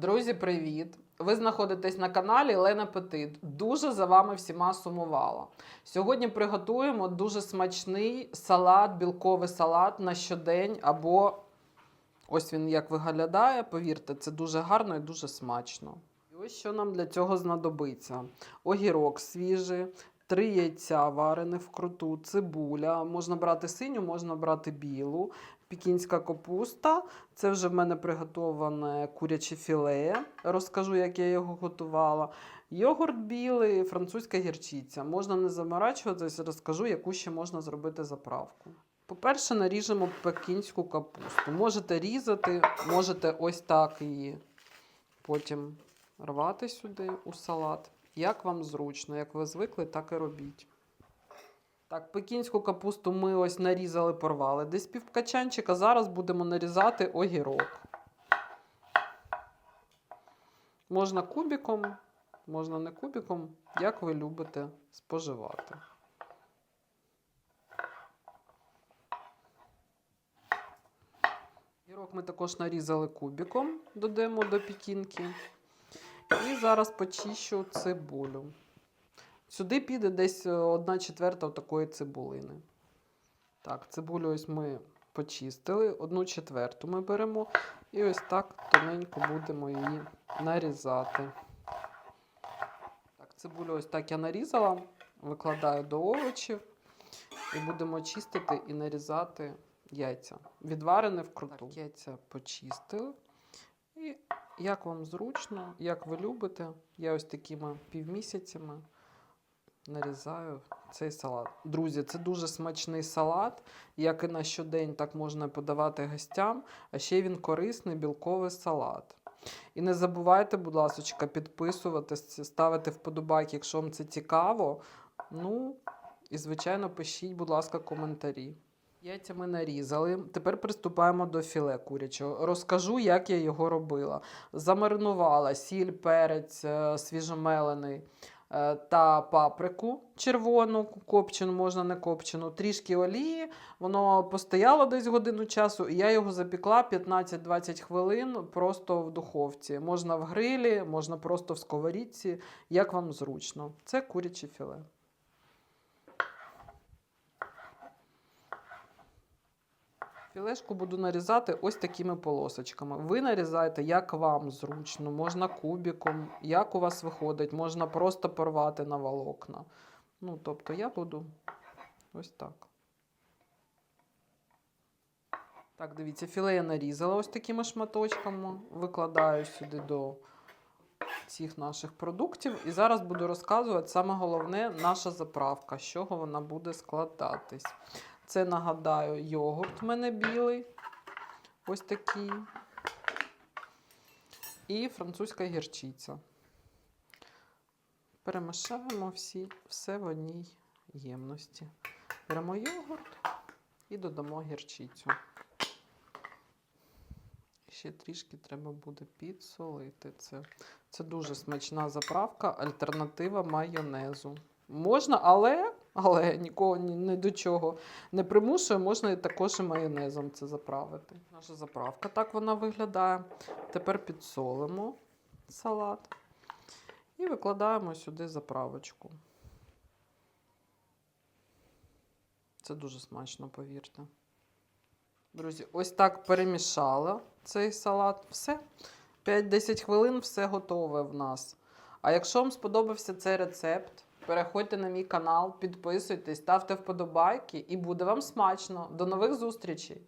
Друзі, привіт! Ви знаходитесь на каналі Лена Петит. Дуже за вами всіма сумувала. Сьогодні приготуємо дуже смачний салат, білковий салат на щодень або ось він як виглядає. Повірте, це дуже гарно і дуже смачно. І ось що нам для цього знадобиться: огірок свіжий, три яйця варених вкруту, цибуля. Можна брати синю, можна брати білу, пекінська капуста. Це вже в мене приготоване куряче філе. Розкажу, як я його готувала. Йогурт білий, французька гірчиця. Можна не заморачуватися, розкажу, яку ще можна зробити заправку. По-перше, наріжемо пекінську капусту. Можете різати, можете ось так її потім рвати сюди у салат. Як вам зручно, як ви звикли, так і робіть. Так, пекінську капусту ми ось нарізали, порвали. Десь півкачанчика. Зараз будемо нарізати огірок. Можна кубиком, можна не кубиком, як ви любите споживати. Огірок ми також нарізали кубиком, додаємо до пікінки. І зараз почищу цибулю. Сюди піде десь 1 четверта такої цибулини. Так, цибулю ось ми почистили, одну четверту ми беремо і ось так тоненько будемо її нарізати. Так, цибулю ось так я нарізала, викладаю до овочів і будемо чистити і нарізати яйця. Відварене вкруту. Так, яйця почистили. Як вам зручно, як ви любите, я ось такими півмісяцями нарізаю цей салат. Друзі, це дуже смачний салат. Як і на щодень, так можна подавати гостям, а ще він корисний білковий салат. І не забувайте, будь ласка, підписуватися, ставити вподобайки, якщо вам це цікаво. Ну, і, звичайно, пишіть, будь ласка, коментарі. Яйця ми нарізали. Тепер приступаємо до філе курячого. Розкажу, як я його робила. Замаринувала сіль, перець е, свіжомелений е, та паприку червону, копчену, можна не копчену, трішки олії. Воно постояло десь годину часу, і я його запікла 15-20 хвилин просто в духовці. Можна в грилі, можна просто в сковорідці, як вам зручно. Це куряче філе. Філешку буду нарізати ось такими полосочками. Ви нарізаєте, як вам зручно, можна кубиком, як у вас виходить, можна просто порвати на волокна. Ну, тобто я буду ось так. Так, дивіться, філе я нарізала ось такими шматочками, викладаю сюди до цих наших продуктів. І зараз буду розказувати саме головне наша заправка, з чого вона буде складатись. Це нагадаю, йогурт в мене білий. Ось такий. І французька гірчиця. Перемішаємо всі, все в одній ємності. Беремо йогурт і додамо гірчицю. Ще трішки треба буде підсолити це. Це дуже смачна заправка, альтернатива майонезу. Можна, але, але нікого ні, до чого не примушує, можна і також і майонезом це заправити. Наша заправка так вона виглядає. Тепер підсолимо салат і викладаємо сюди заправочку. Це дуже смачно, повірте. Друзі, ось так перемішала цей салат. Все. 5-10 хвилин все готове в нас. А якщо вам сподобався цей рецепт, переходьте на мій канал, підписуйтесь, ставте вподобайки і буде вам смачно. До нових зустрічей!